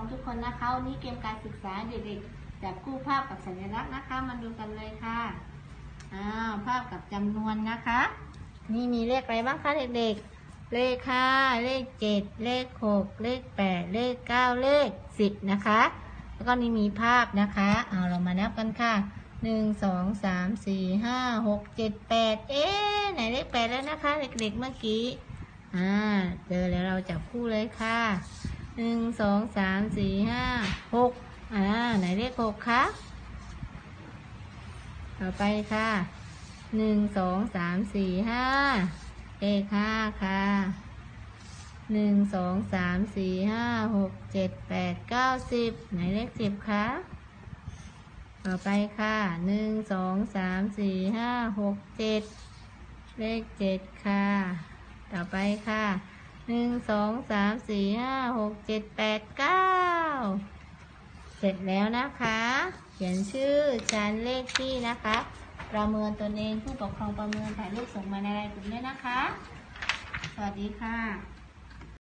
องทุกคนนะคะวันนี้เกมการศึกษาเด็กๆจับคู่ภาพกับสัญลักษณ์นะคะมาดูกันเลยค่ะอ้าวภาพกับจำนวนนะคะ นี่มีเลขอะไรบ้างคะเด็กๆ เลขห้าเลขเจ็ดเลขหกเลขแปดเลขเก้าเลขสิบนะคะ แล้วก็นี่มีภาพนะคะเอาเรามานับกันค่ะหนึ่งสองสามสี่ห้าหกเจ็ดแปดเอ๊ะไหนเลขแปดแล้วนะคะ เด็กๆเมื่อกี้อ่าเจอแล้วเราจับคู่เลยค่ะ หนึ่งสองสามสี่ห้าหกอ่าไหนเลขหกคะต่อไปค่ะหนึ่งสองสามสี่ห้าเลขห้าค่ะหนึ่งสองสามสี่ห้าหกเจ็ดแปดเก้าสิบไหนเลขสิบคะต่อไปค่ะหนึ่งสองสามสี่ห้าหกเจ็ดเลขเจ็ดค่ะ ต่อไปค่ะ หนึ่งสองสามสี่ห้าหกเจ็ดแปดเก้าเสร็จแล้วนะคะ เขียนชื่อชั้นเลขที่นะคะ ประเมินตนเองผู้ปกครองประเมินถ่ายรูปส่งมาในรายกลุ่มด้วยนะคะ สวัสดีค่ะ